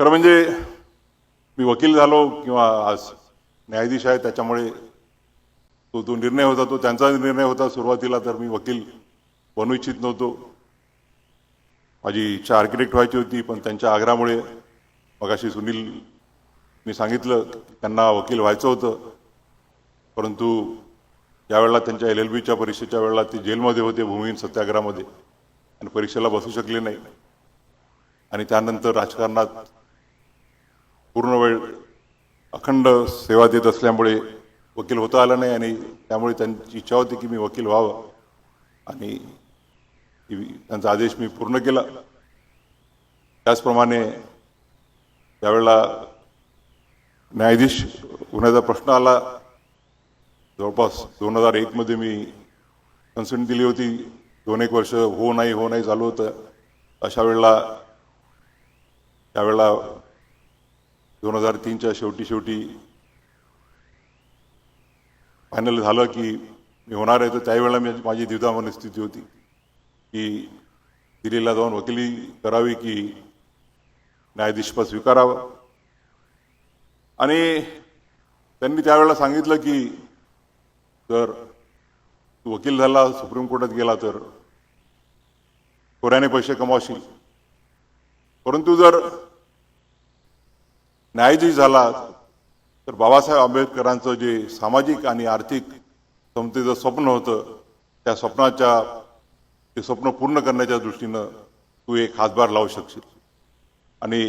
खरं म्हणजे मी वकील झालो किंवा आज न्यायाधीश आहे त्याच्यामुळे तो तो निर्णय होता तो त्यांचा निर्णय होता सुरुवातीला तर मी वकील बनू इच्छित नव्हतो. माझी इच्छा आर्किटेक्ट व्हायची होती पण त्यांच्या आग्रहामुळे मगाशी सुनील मी सांगितलं त्यांना वकील व्हायचं होतं. परंतु यावेळेला त्यांच्या एल एल बीच्या परीक्षेच्या वेळेला ते जेलमध्ये होते भूमिहीन सत्याग्रहामध्ये. आणि परीक्षेला बसू शकले नाही. आणि त्यानंतर राजकारणात पूर्ण वेळ अखंड सेवा देत असल्यामुळे वकील होता आला नाही आणि त्यामुळे त्यांची इच्छा होती की मी वकील व्हावं. आणि त्यांचा आदेश मी पूर्ण केला. त्याचप्रमाणे त्यावेळेला न्यायाधीश होण्याचा प्रश्न आला. जवळपास दोन हजार एकमध्ये मी कन्सर्न दिली होती. दोन एक वर्ष हो नाही हो नाही चालू होतं. अशा वेळेला त्यावेळेला दोन हजार तीनच्या शेवटी शेवटी फायनल झालं की मी होणार आहे तर त्यावेळेला मी माझी द्विधा मनस्थिती होती की दिल्लीला जाऊन वकिली करावी की न्यायाधीशपद स्वीकारावं. आणि त्यांनी त्यावेळेला सांगितलं की जर तू वकील झाला सुप्रीम कोर्टात गेला तर कोऱ्याने पैसे कमावशील. परंतु जर न्यायाधीश झाला तर बाबासाहेब आंबेडकरांचं जे सामाजिक आणि आर्थिक समतेचं स्वप्न होतं त्या स्वप्नाच्या ते स्वप्न पूर्ण करण्याच्या दृष्टीनं तू एक हातभार लावू शकशील. आणि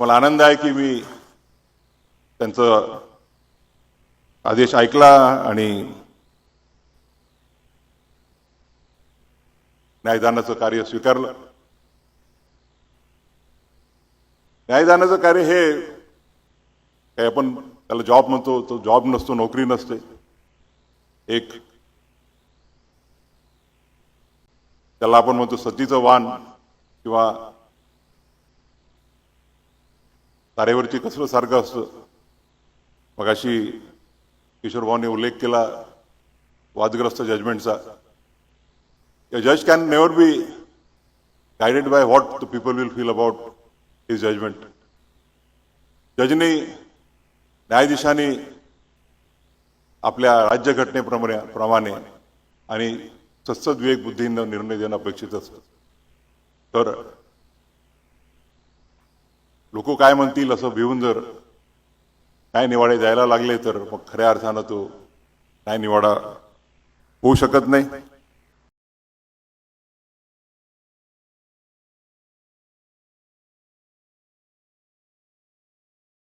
मला आनंद आहे की मी त्यांचं आदेश ऐकला आणि न्यायदानाचं कार्य स्वीकारलं. न्यायदानाचं कार्य हे काही आपण त्याला जॉब म्हणतो तो जॉब नसतो नोकरी नसते. एक त्याला आपण म्हणतो सतीचं वाण किंवा तारेवरची कसरत सारखं असतं. मगाशी किशोर भाऊने उल्लेख केला वादग्रस्त जजमेंटचा जज can never be guided by what the people will feel about is judgement जजनी न्यायाधीशांनी आपल्या राज्यघटनेप्रमाणे प्रमाणे आणि सत्सद विवेक बुद्धीनं निर्णय देणं अपेक्षित असतं. तर लोक काय म्हणतील असं भिवून जर न्याय निवाडे जायला लागले तर मग खऱ्या अर्थानं तो न्याय निवाडा होऊ शकत नाही.